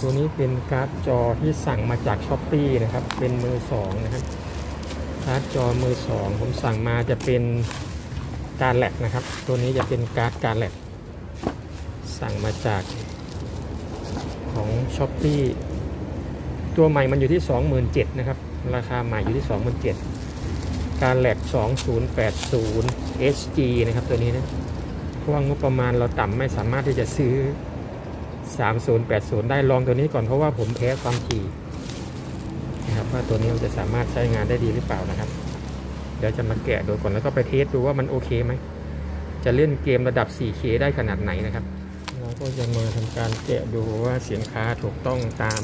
ตัวนี้เป็นการ์ดจอที่สั่งมาจากช้อปปีนะครับ เป็นมือสองนะครับ การ์ดจอมือสองผมสั่งมาจะเป็นการแลกนะครับ ตัวนี้จะเป็นการ์ดการแลกสั่งมาจากของช้อปปีตัวใหม่มันอยู่ที่ 27,000นะครับ ราคาใหม่อยู่ที่ 27,000การแลก2080 HG นะครับตัวนี้นะเพราะว่างบประมาณเราต่ำไม่สามารถที่จะซื้อ 3080 ได้ลองตัวนี้ก่อนเพราะว่าผมแพ้ความถี่นะครับว่าตัวนี้มันจะสามารถใช้งานได้ดีหรือเปล่านะครับ เดี๋ยวจะมาแกะดูก่อนแล้วก็ไปเทสดูว่ามันโอเคไหม จะเล่นเกมระดับ 4K ได้ขนาดไหนนะครับเราก็จะมาทำการแกะดูว่าสินค้าถูกต้องตาม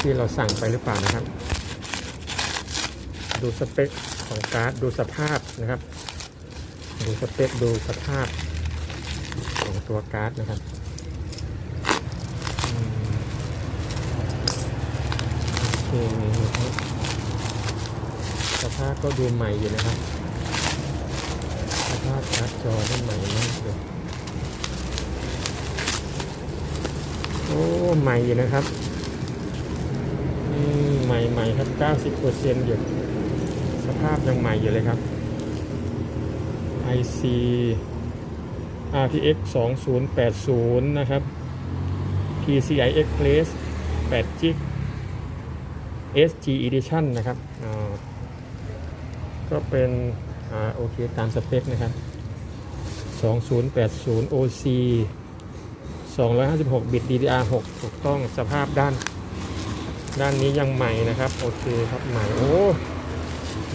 ที่เราสั่งไปหรือเปล่านะครับ ดูสเปคของการ์ดดูสภาพนะครับ ดูสเปคดูสภาพของตัวการ์ดนะครับ อืมโอ เคครับสภาพก็ดูใหม่อยู่นะครับสภาพการ์ดจอนี่ใหม่มากเลยโอ้ใหม่อยู่นะครับใหม่ใหม่ครับ 90%อยู่สภาพยังใหม่อยู่เลยครับ IC RTX 2080 นะครับ PCI Express 8 g SG Edition นะครับก็เป็นอโอเคตามสเปคนะครับ 2080 OC 256 บิต DDR6 ถูกต้องสภาพด้าน ด้านนี้ยังใหม่นะครับ โอเคครับใหม่ โอ้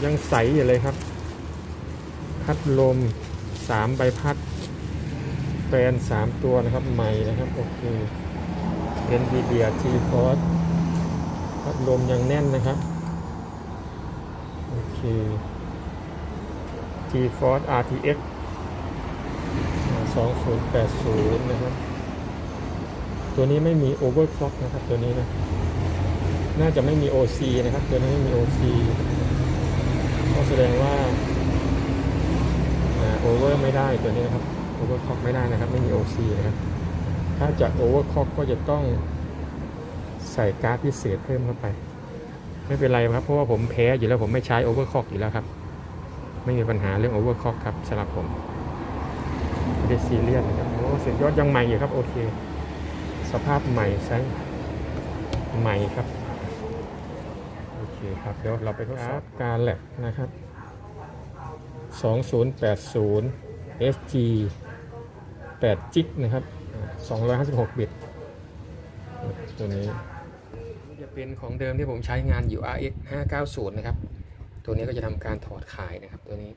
ยังใสอยู่เลยครับ พัดลม 3 ใบพัดแฟน 3 ตัวนะครับ ใหม่นะครับ โอเค NVIDIA GeForce พัด ลมยังแน่นนะครับ โอเค GeForce RTX อ่า2080 นะครับ ตัวนี้ไม่มี overclock นะครับตัวนี้นะ น่าจะไม่มี OC นะครับ ตัวนี้ไม่มี OC ก็แสดงว่าอ่า over ไม่ได้ตัวนี้นะครับ overclock ไม่ได้นะครับ ไม่มี OC นะครับ ถ้าจะ overclock ก็จะต้อง ใส่การ์ดพิเศษเพิ่มเข้าไป ไม่เป็นไรครับ เพราะว่าผมแพ้อยู่แล้วผมไม่ใช้ overclock อยู่แล้วครับ ไม่มีปัญหาเรื่อง overclock ครับสำหรับผมไม่ได้ซีเรียสนะครับโอ้สุดยอดยังใหม่อยู่ครับโอเคสภาพใหม่ใช้ใหม่ครับโอเคครับเดี๋ยวเราไปทดสอบการแลบนะครับ 2080 SG 8 g ิกนะครับอ่า256 บิต ตัวนี้ จะเป็นของเดิมที่ผมใช้งานอยู่ RX 590 นะครับ ตัวนี้ก็จะทำการถอดขายนะครับตัวนี้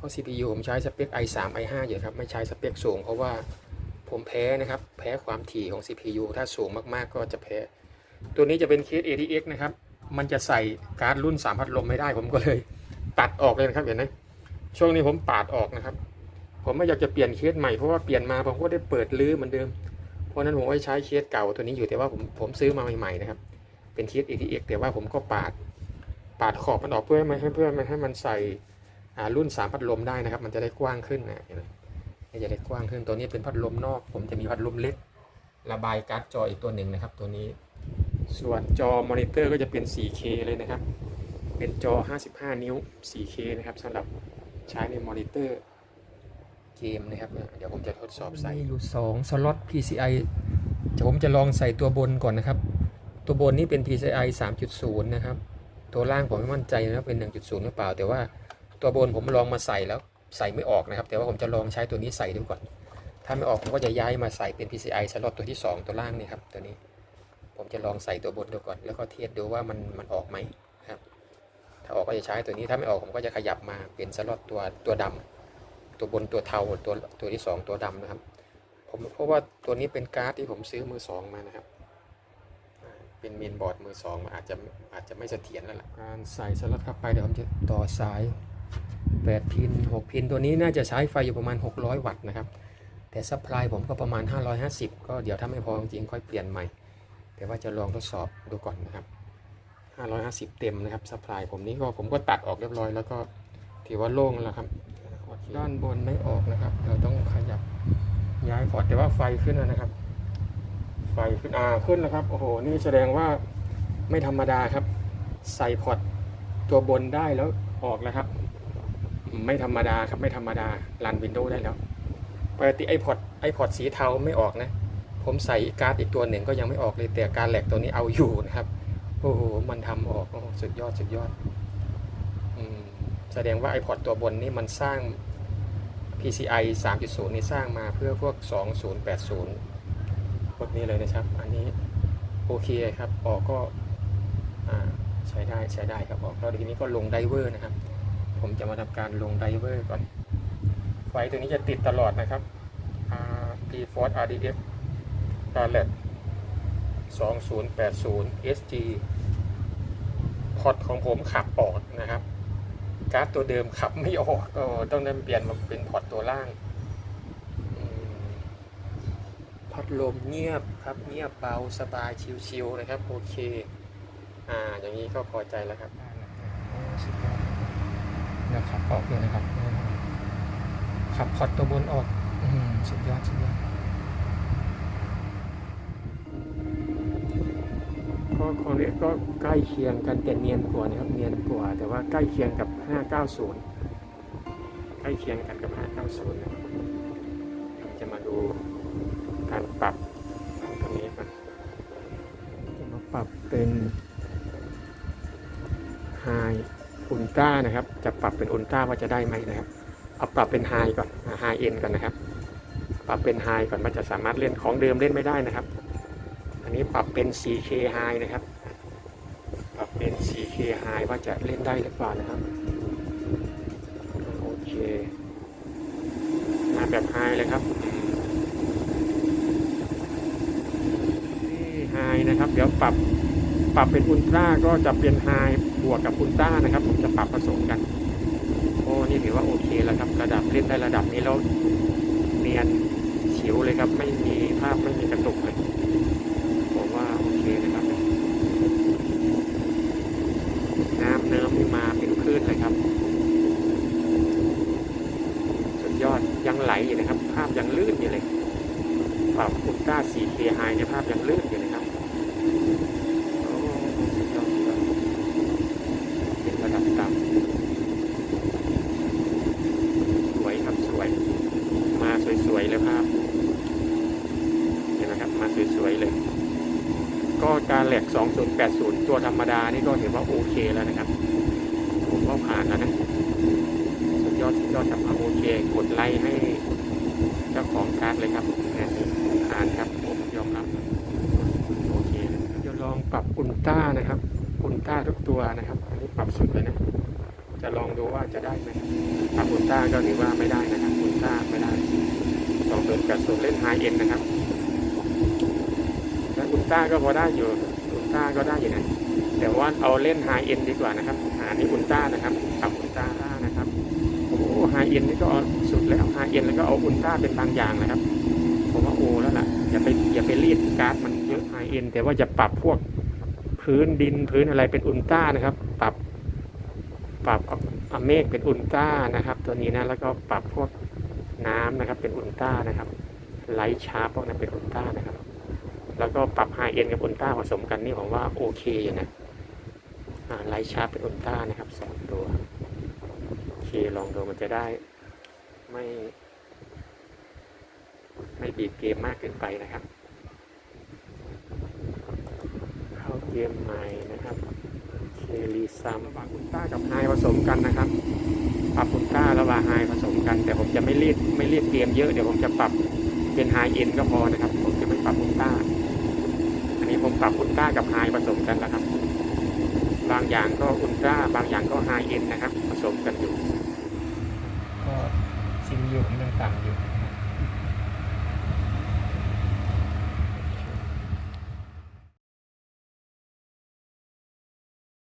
ก็ CPU ผมใช้สเปค i3 i5 อยู่ครับ ไม่ใช้สเปคสูง เพราะว่าผมแพ้นะครับ แพ้ความถี่ของ CPU ถ้าสูงมากๆ ก็จะแพ้ ตัวนี้จะเป็นเคส ATX นะครับ มันจะใส่การ์ดรุ่น 3 พัดลมไม่ได้ ผมก็เลยตัดออกเลยนะครับ เห็นไหมช่วงนี้ผมปาดออกนะครับ ผมไม่อยากจะเปลี่ยนเคสใหม่เพราะว่าเปลี่ยนมาผมก็ได้เปิดลื้อเหมือนเดิม เพราะนั้นผมก็ใช้เคสเก่าตัวนี้อยู่แต่ว่าผมผมซื้อมาใหม่ๆนะครับ เป็นเคส ATX แต่ว่าผมก็ปาด ปาดขอบมันออกเพื่อให้เพื่อให้มันใส่รุ่น3พัดลมได้นะครับ มันจะได้กว้างขึ้นนะเห็นไหมมันจะได้กว้างขึ้นตัวนี้เป็นพัดลมนอก ผมจะมีพัดลมเล็ก ระบายการ์ดจออีกตัวหนึ่งนะครับ ตัวนี้ ส่วนจอมอนิเตอร์ก็จะเป็น 4K เลยนะครับ เป็นจอ 55 นิ้ว 4K นะครับสำหรับใช้ในมอนิเตอร์ เกมนะครับเดี๋ยวผมจะทดสอบใส่อยู่2สล็อต PCI เดี๋ยวผมจะลองใส่ตัวบนก่อนนะครับ ตัวบนนี้เป็น PCI 3.0 นะครับ ตัวล่างผมไม่มั่นใจนะเป็น 1.0 หรือเปล่า แต่ว่าตัวบนผมลองมาใส่แล้วใส่ไม่ออกนะครับ แต่ว่าผมจะลองใช้ตัวนี้ใส่ดูก่อน ถ้าไม่ออกผมก็จะย้ายมาใส่เป็น PCI สล็อตตัวที่ 2 ตัวล่างนี่ครับตัวนี้ ผมจะลองใส่ตัวบนดูก่อน แล้วก็เทียบดูว่ามันมันออกไหมครับ ถ้าออกก็จะใช้ตัวนี้ ถ้าไม่ออกผมก็จะขยับมาเป็นสล็อตตัวตัวดำ ตัวบนตัวเทาตัวตัวที่2ตัวดำนะครับ ผมเพราะว่าตัวนี้เป็นการ์ดที่ผมซื้อมือสองมานะครับ เป็นเมนบอร์ดมือสองมันอาจจะอาจจะไม่เสถียรแล้วล่ะการใส่สล็อตเข้าไปเดี๋ยวผมจะต่อสาย8พิน6พินตัวนี้น่าจะใช้ไฟอยู่ประมาณ 600 วัตต์นะครับ แต่ซัพพลายผมก็ประมาณ 550 ก็เดี๋ยวถ้าไม่พอจริงๆค่อยเปลี่ยนใหม่ แต่ว่าจะลองทดสอบดูก่อนนะครับ 550 เต็มนะครับซัพพลายผมนี้ก็ผมก็ตัดออกเรียบร้อยแล้วก็ถือว่าโล่งแล้วครับ ด้านบนไม่ออกนะครับ เราต้องขยับย้ายพอร์ตแต่ว่าไฟขึ้นแล้วนะครับ ไฟขึ้นอ่าขึ้นแล้วครับโอ้โหนี่แสดงว่าไม่ธรรมดาครับ ใส่พอร์ตตัวบนได้แล้วออกแล้วครับ ไม่ธรรมดาครับไม่ธรรมดารันวินโดว์ได้แล้วปกติไอพอร์ตไอพอร์ตสีเทาไม่ออกนะ ผมใส่การ์ดอีกตัวหนึ่งก็ยังไม่ออกเลยแต่การแหลกตัวนี้เอาอยู่นะครับโอ้โหมันทำออกโอ้สุดยอดสุดยอดอืมแสดงว่าไอพอร์ตตัวบนนี่มันสร้าง PCI 3.0 นี่สร้างมาเพื่อพวก 2080 พวกนี้เลยนะครับ อันนี้โอเคครับ ออกก็ใช้ได้ใช้ได้ครับ ออกแล้วทีนี้ก็ลงไดเวอร์นะครับ ผมจะมาทำการลงไดเวอร์ก่อน ไฟตัวนี้จะติดตลอดนะครับ p f o r c e RDF d a l e t 2080 SG พอร์ตของผมขับออกนะครับ การ์ดตัวเดิมขับไม่ออกก็ต้องได้เปลี่ยนมาเป็นพอร์ตตัวล่างอืมพัดลมเงียบครับ เงียบเบาสบายชิวๆนะครับ โอเค อ่า อย่างนี้ก็พอใจแล้วครับสุดยอดเดี๋ยวขับออกเลยนะครับขับพอร์ตตัวบนออกอมสุดยอดสุดยอด ก็คอนเนคก็ใกล้เคียงกันแต่เนียนกว่านะครับ เนียนกว่า แต่ว่าใกล้เคียงกับ 590 ใกล้เคียงกันกับ 590นะครับจะมาดูการปรับตรงนี้กันจะมาปรับเป็น High อุลตร้านะครับ จะปรับเป็นอุลตร้าว่าจะได้ไหมนะครับ เอาปรับเป็นไฮก่อนไฮเอ็นก่อนนะครับ ปรับเป็นไฮก่อนมันจะสามารถเล่นของเดิมเล่นไม่ได้นะครับ นนี้ปรับเป็น 4K High นะครับ ปรับเป็น 4K High ว่าจะเล่นได้หรือเปล่านะครับ โอเคมาแบบไฮเลยครับนี่ไฮนะครับ เดี๋ยวปรับ ปรับเป็นอุลตร้าก็จะเป็นไฮบวกกับอุลตร้านะครับ ผมจะปรับผสมกัน โอ้ นี่ถือว่าโอเคแล้วครับ ระดับเล่นได้ระดับนี้แล้วเนียนฉิวเลยครับ ไม่มีภาพไม่มีกระตุกเลยผมว่าโอเคนะครับ น้ำเนิ้มนี่มาเป็นคลื่นเลยครับ สุดยอดยังไหล อยู่นะครับ ภาพยังลื่นอยู่เลยปรับอุลตร้า 4K High เนี่ยภาพยังลื่นอยู่นะครับโอ้สุดยอเป็นระดับต่ำสวยครับสวย มาสวยๆเลยภาพเห็นไหมครับมาสวยๆเลย ก็การแหลก 2080 ตัวธรรมดานี่ก็ถือว่าโอเคแล้วนะครับ ผมว่าผ่านแล้วนะ ดยอดยอดครับโอเคกดไลค์ให้เจ้าของการ์ดเลยครับงานนี้ผ่านครับผมยอมรับโอเคเดี๋ยวลองปรับอุลต้านะครับอุลต้าทุกตัวนะครับอันนี้ปรับสุดเลยนะ จะลองดูว่าจะได้ไหมปรับอุลต้าก็ถือว่าไม่ได้นะครับอุลต้าไม่ได้สองเดือนกับส่วนเล่นไฮเอ็นนะครับแล้วอุลต้าก็พอได้อยู่อุลต้าก็ได้อยู่นะแต่ว่าเอาเล่นไฮเอ็นดีกว่านะครับอันนี้อุลต้านะครับปรับอุลต้านะครับโอ้ไฮ เอ็นนี่ก็เอาสุดแล้วไฮเอ็นแล้วก็เอาอุลตร้าเป็นบางอย่างนะครับ ผมว่าโอ้แล้วล่ะอย่าไปอย่าไปรีดการ์ดมันเยอะไฮเอ็นแต่ว่าจะปรับพวกพื้นดินพื้นอะไรเป็นอุลตร้านะครับ ปรับ ปรับเอาเมฆเป็นอุลตร้านะครับ ตัวนี้นะแล้วก็ปรับพวกน้ำนะครับ เป็นอุลตร้านะครับไลท์ชาร์ปพวกนั้นเป็นอุลตร้านะครับ แล้วก็ปรับไฮเอ็นกับอุลตร้าผสมกันนี่ผมว่าโอเคนะไลท์ชาร์ปเป็นอุลตร้านะครับสอง เคลองดูมันจะได้ ไม่ ไม่บีบเกมมากเกินไปนะครับ เข้าเกมใหม่นะครับเคลีซัมระหว่างอุลตร้ากับไฮผสมกันนะครับ ปรับอุลตร้าระหว่างไฮผสมกัน แต่ผมจะไม่รีดไม่รีดเกมเยอะเดี๋ยวผมจะปรับเป็นไฮเอ็นก็พอนะครับ ผมจะไม่ปรับอุลตร้า อันนี้ผมปรับอุลตร้ากับไฮผสมกันแล้วครับ บางอย่างก็อุลตร้าบางอย่างก็ไฮเอ็นนะครับ ผสมกันอยู่ ก็ซิมอยู่ผมยังต่ำอยู่